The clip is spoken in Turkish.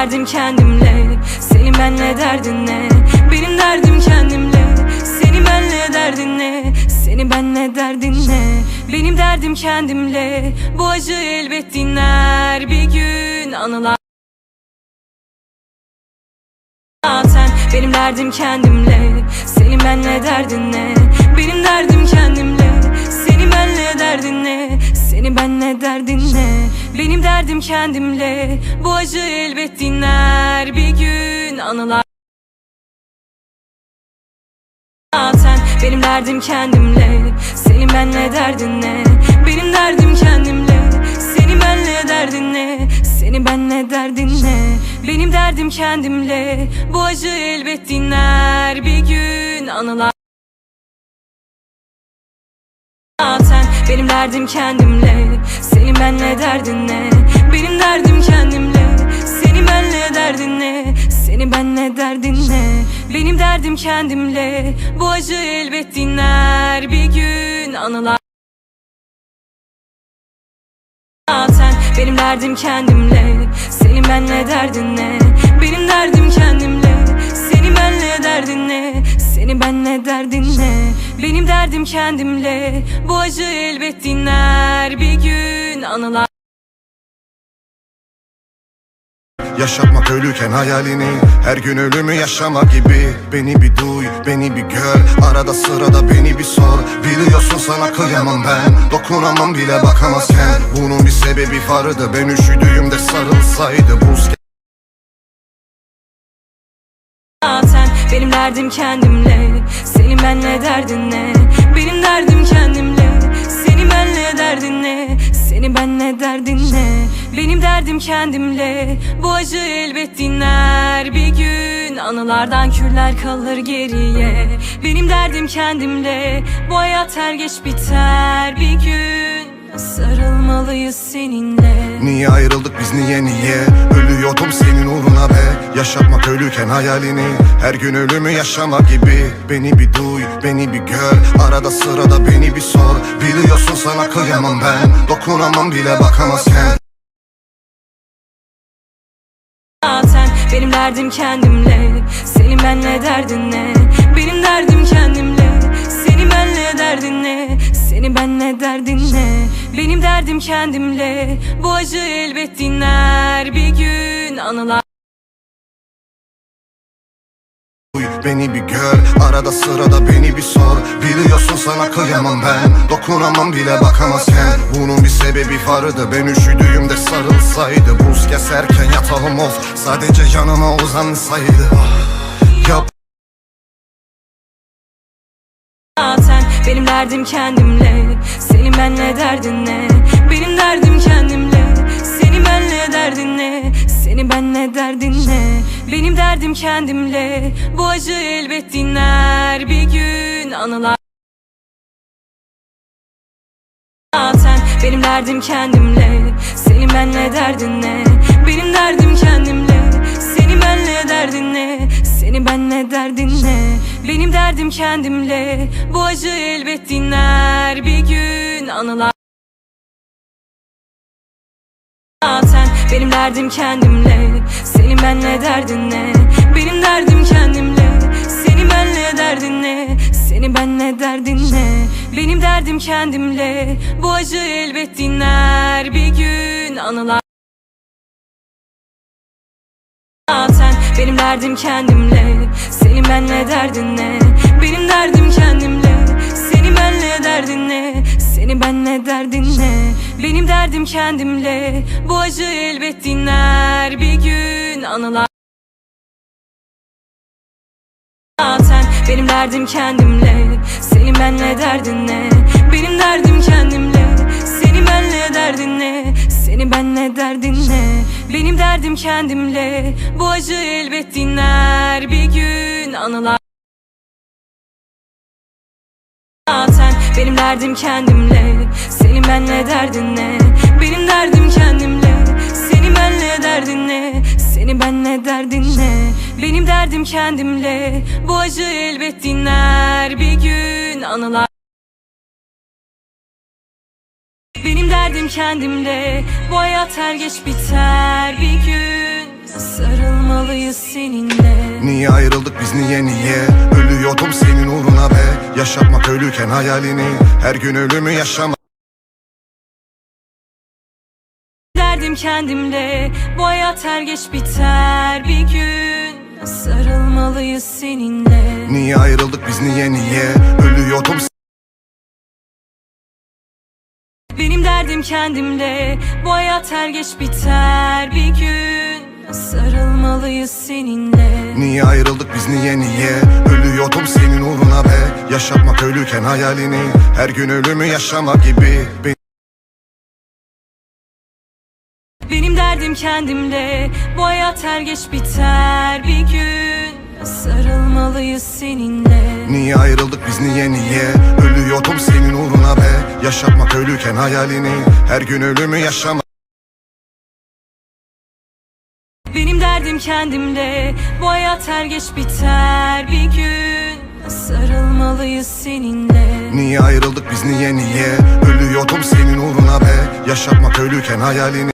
derdim kendimle? Senin benle derdin ne? Benim derdim kendimle. Senin benle derdin ne? Senin benle derdin ne? Benim derdim kendimle. Bu acı elbet dinler. Bir gün anılar Zaten. Benim derdim kendimle. Senin benle derdin ne? Benim derdim kendimle. Senin benle derdin ne? Senin benle derdin ne Derdim kendimle. Bu acı elbet dinler. Bir gün anılar. Zaten benim derdim kendimle. Senin benle derdin ne? Benim derdim kendimle. Senin benle derdin ne? Senin benle derdin ne? Benim derdim kendimle. Bu acı elbet dinler. Bir gün anılar. Zaten benim derdim kendimle. Senin benle derdin ne Benim derdim kendimle. Senin benle derdin ne? Senin benle derdin ne? Benim derdim kendimle. Bu acı elbet dinler. Bir gün anılar Zaten. Benim derdim kendimle. Senin benle derdin ne? Benim derdim kendimle. Senin benle derdin ne? Senin benle derdin ne? Benim derdim kendimle. Bu acı elbet dinler. Bir gün anılar Yaşatmak ölüken hayalini Her gün ölümü yaşama gibi. Beni bir duy, beni bir gör. Arada sırada beni bir sor. Biliyorsun sana kıyamam ben. Dokunamam bile bakamazken. Bunun bir sebebi vardı. Ben üşüdüğümde sarılsaydı Buz Zaten benim derdim kendimle. Senin benle derdin ne? Benim derdim kendimle. Senin benle derdin ne? Senin benle derdin ne Benim derdim kendimle. Bu acı elbet dinler. Bir gün anılardan küller kalır geriye. Benim derdim kendimle. Bu hayat her geç biter. Bir gün sarılmalıyız seninle. Niye ayrıldık biz niye niye? Ölüyordum senin uğruna be. Yaşatmak ölüken hayalini. Her gün ölümü yaşama gibi. Beni bir duy, beni bir gör. Arada sırada beni bir sor. Biliyorsun sana kıyamam ben. Dokunamam bile bakamazken derdim kendimle? Senin benle derdin ne? Benim derdim kendimle. Senin benle derdin ne? Senin benle derdin ne? Benim derdim kendimle. Bu acı elbet dinler. Bir gün anılar. Beni bir gör Arada sırada beni bir sor sana kıyamam ben. Dokunamam bile bakamazken. Bunun bir sebebi vardı. Ben üşüdüğümde sarılsaydı. Buz keserken yatağım of. Sadece yanıma uzansaydı. Ah, Yap Zaten benim derdim kendimle. Senin benle derdin ne? Benim derdim kendimle. Senin benle derdin ne? Senin benle derdin ne? Benim derdim kendimle. Bu acı elbet dinler. Bir gün anılar derdim kendimle. Senin benle derdin ne? Benim derdim kendimle. Senin benle derdin ne? Senin benle derdin ne? Benim derdim kendimle. Bu acı elbet dinler. Bir gün anılar Zaten. Benim derdim kendimle. Senin benle derdin ne? Benim derdim kendimle. Senin benle derdin ne? Senin benle derdin ne Benim derdim kendimle. Bu acı elbet dinler. Bir gün anılar. Zaten benim derdim kendimle. Senin benle derdin ne? Benim derdim kendimle. Senin benle derdin ne? Senin benle derdin ne? Benim derdim kendimle. Bu acı elbet dinler. Bir gün anılar. Zaten benim derdim kendimle Senin benle derdin ne? Benim derdim kendimle. Senin benle derdin ne? Senin benle derdin ne? Benim derdim kendimle. Bu acı elbet dinler. Bir gün anılar Zaten. Benim derdim kendimle. Senin benle derdin ne Benim derdim kendimle. Bu acı elbet dinler. Bir gün anılar. Benim derdim kendimle. Bu hayat her geç biter. Bir gün Sarılmalıyız seninle. Niye ayrıldık biz niye niye? Ölüyordum senin uğruna be. Yaşatmak ölüken hayalini. Her gün ölümü yaşamak. Derdim kendimle. Bu hayat her geç biter. Bir Sarılmalıyız seninle. Niye ayrıldık biz niye niye? Ölüyordum Benim derdim kendimle. Bu hayat her geç biter. Bir gün Sarılmalıyız seninle. Niye ayrıldık biz niye niye? Ölüyordum senin uğruna be. Yaşatmak ölüken hayalini Her gün ölümü yaşamak gibi. Beni Benim derdim kendimle. Bu hayat her geç biter. Bir gün Sarılmalıyız seninle. Niye ayrıldık biz niye niye? Ölüyordum senin uğruna be. Yaşatmak ölüken hayalini Her gün ölümü yaşamak Benim derdim kendimle Bu hayat her geç biter. Bir gün Sarılmalıyız seninle. Niye ayrıldık biz niye niye? Ölüyordum senin uğruna be. Yaşatmak ölüken hayalini